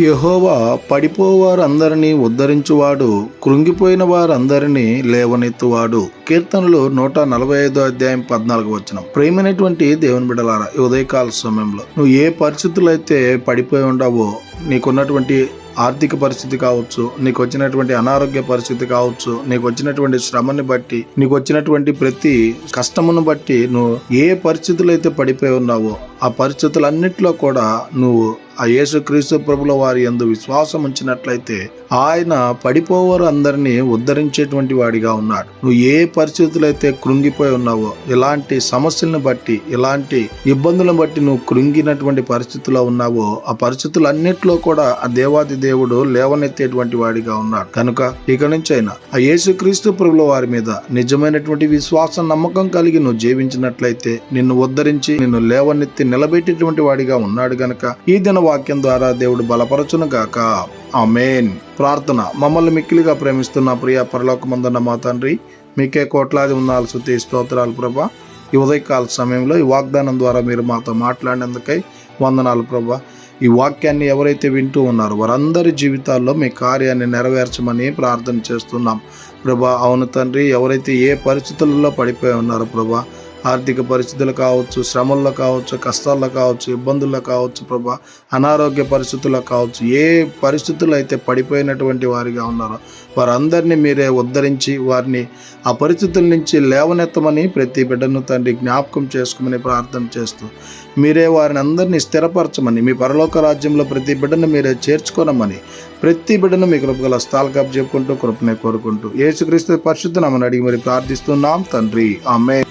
యహోవా పడిపోవారందరినీ ఉద్ధరించువాడు కృంగిపోయిన వారందరినీ లేవనెత్తువాడు. కీర్తనలు నూట నలభై ఐదో అధ్యాయం పద్నాలుగు వచ్చిన ప్రేమైనటువంటి దేవుని బిడలారా ఉదయకాల సమయంలో నువ్వు ఏ పరిస్థితులు అయితే పడిపోయి ఉండవో నీకున్నటువంటి ఆర్థిక పరిస్థితి కావచ్చు నీకు వచ్చినటువంటి అనారోగ్య పరిస్థితి కావచ్చు నీకు వచ్చినటువంటి శ్రమని బట్టి నీకు వచ్చినటువంటి ప్రతి కష్టమును బట్టి నువ్వు ఏ పరిస్థితులు అయితే పడిపోయి ఉన్నావో ఆ పరిస్థితులన్నింటిలో కూడా నువ్వు ఆ యేసుక్రీస్తు ప్రభుల వారి యందు విశ్వాసం ఉంచినట్లయితే ఆయన పడిపోవారు అందరినీ ఉద్ధరించేటువంటి వాడిగా ఉన్నాడు. నువ్వు ఏ పరిస్థితులు అయితే కృంగిపోయి ఉన్నావో ఇలాంటి సమస్యలను బట్టి ఇలాంటి ఇబ్బందులను బట్టి నువ్వు కృంగినటువంటి పరిస్థితుల్లో ఉన్నావో ఆ పరిస్థితులన్నిటిలో కూడా ఆ దేవాది దేవుడు లేవనెత్తేటువంటి వాడిగా ఉన్నాడు. కనుక ఇక నుంచైనా అయినా ఆ యేసుక్రీస్తు ప్రభుల వారి మీద నిజమైనటువంటి విశ్వాసం నమ్మకం కలిగి నువ్వు జీవించినట్లయితే నిన్ను ఉద్ధరించి నిన్ను లేవనెత్తి నిలబెట్టేటువంటి వాడిగా ఉన్నాడు గనక ఈ దిన వాక్యం ద్వారా దేవుడు బలపరచును గాక. ఆమేన్. ప్రార్థన. మమ్మల్ని మిక్కిలిగా ప్రేమిస్తున్న ప్రియ పరలోకమందున్న మా తండ్రి మీకే కోట్లాది ఉన్నాలు శుద్ధి స్తోత్రాలు ప్రభా. ఈ ఉదయకాల సమయంలో ఈ వాగ్దానం ద్వారా మీరు మాతో మాట్లాడినందుకై వందనాలు ప్రభా. ఈ వాక్యాన్ని ఎవరైతే వింటూ ఉన్నారో వారందరి జీవితాల్లో మీ కార్యాన్ని నెరవేర్చమని ప్రార్థన చేస్తున్నాం. ప్రభా అవును తండ్రి ఎవరైతే ఏ పరిస్థితులలో పడిపోయి ఉన్నారో ప్రభా ఆర్థిక పరిస్థితులు కావచ్చు శ్రమల్లో కావచ్చు కష్టాల్లో కావచ్చు ఇబ్బందుల్లో కావచ్చు ప్రభా అనారోగ్య పరిస్థితుల్లో కావచ్చు ఏ పరిస్థితులు అయితే పడిపోయినటువంటి వారిగా ఉన్నారో వారందరినీ మీరే ఉద్ధరించి వారిని ఆ పరిస్థితుల నుంచి లేవనెత్తమని ప్రతి బిడ్డను తండ్రి జ్ఞాపకం చేసుకోమని ప్రార్థన చేస్తూ మీరే వారిని అందరినీ స్థిరపరచమని మీ పరలోక రాజ్యంలో ప్రతి బిడ్డను మీరే చేర్చుకోనమని ప్రతి బిడ్డను మీ కృపగల స్థాలకప్ చెప్పుకుంటూ కృపనే కోరుకుంటూ యేసుక్రీస్తు పరిశుద్ధ అడిగి మరి ప్రార్థిస్తున్నాం తండ్రి. ఆమె